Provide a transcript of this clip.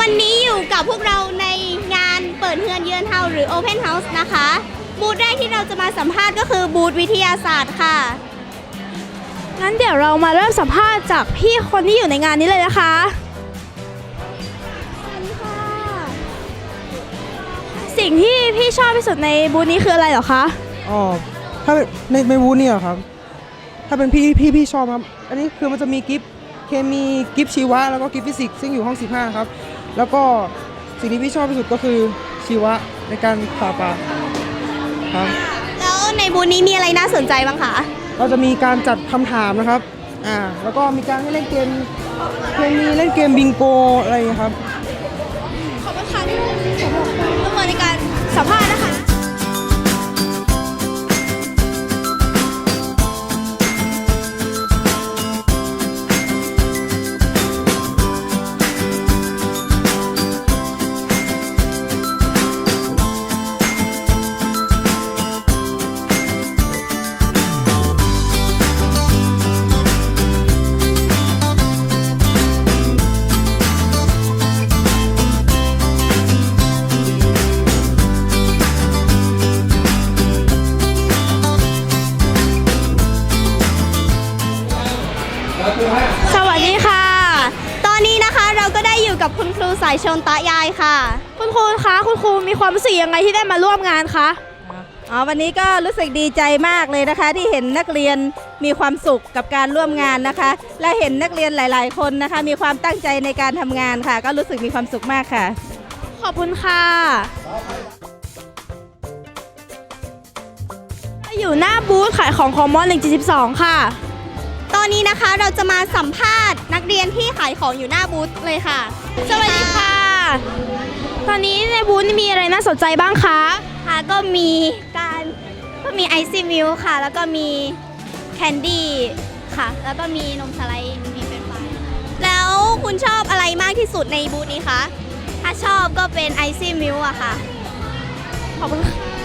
วันนี้อยู่กับพวกเราในงานเปิดเฮือนเยือนเฮาหรือ Open House นะคะ บูธแรกที่เราจะมาสัมภาษณ์ก็คือบูธวิทยาศาสตร์ค่ะ งั้นเดี๋ยวเรามาเริ่มสัมภาษณ์จากพี่คนที่อยู่ในงานนี้เลยนะคะสิ่งที่พี่ชอบที่สุดในบูธนี้คืออะไรเหรอคะ อ๋อ ถ้าเป็นในในวูดเนี่ยครับ ถ้าเป็นพี่พี่พี่ชอบครับ อันนี้คือมันจะมีกิฟต์เคมีกิฟต์ชีวะ แล้วก็กิฟต์ฟิสิกส์ซึ่งอยู่ห้อง 15 ครับ แล้วก็สิ่งที่พี่ชอบที่สุดก็คือชีวะในการผ่าปลาครับ แล้วในบูธนี้มีอะไรน่าสนใจบ้างคะเราจะมีการจัดคำถามนะครับ อ่า แล้วก็มีการให้เล่นเกมเคมีเล่นเกมบิงโกอะไรอย่างเงี้ยครับ ก็ได้อยู่กับคุณครูสายชนตะยายค่ะ คุณครูคะคุณครูมีความรู้สึกยังไงที่ได้มาร่วมงานคะอ๋อวันนี้ก็รู้สึกดีใจมากเลยนะคะ ที่เห็นนักเรียนมีความสุขกับการร่วมงานนะคะ และเห็นนักเรียนหลาย ๆ คนนะคะ มีความตั้งใจในการทำงานค่ะ ก็รู้สึกมีความสุขมากค่ะ ขอบคุณค่ะอยู่หน้าบูธขายของของมอ172 ค่ะ ตอนนี้นะคะเราจะมาสัมภาษณ์ นักเรียนที่ขายของอยู่หน้าบูธเลยค่ะ สวัสดีค่ะ ตอนนี้ในบูธมีอะไรน่าสนใจบ้างคะค่ะก็มีการก็มีไอซี่มิลค่ะ แล้วก็มีแคนดี้ค่ะ แล้วก็มีนมสไลด์มีเป็นไฟรายแล้วคุณชอบอะไรมากที่สุดในบูธนี้คะถ้าชอบก็เป็นไอซี่มิลอะค่ะขอบคุณค่ะ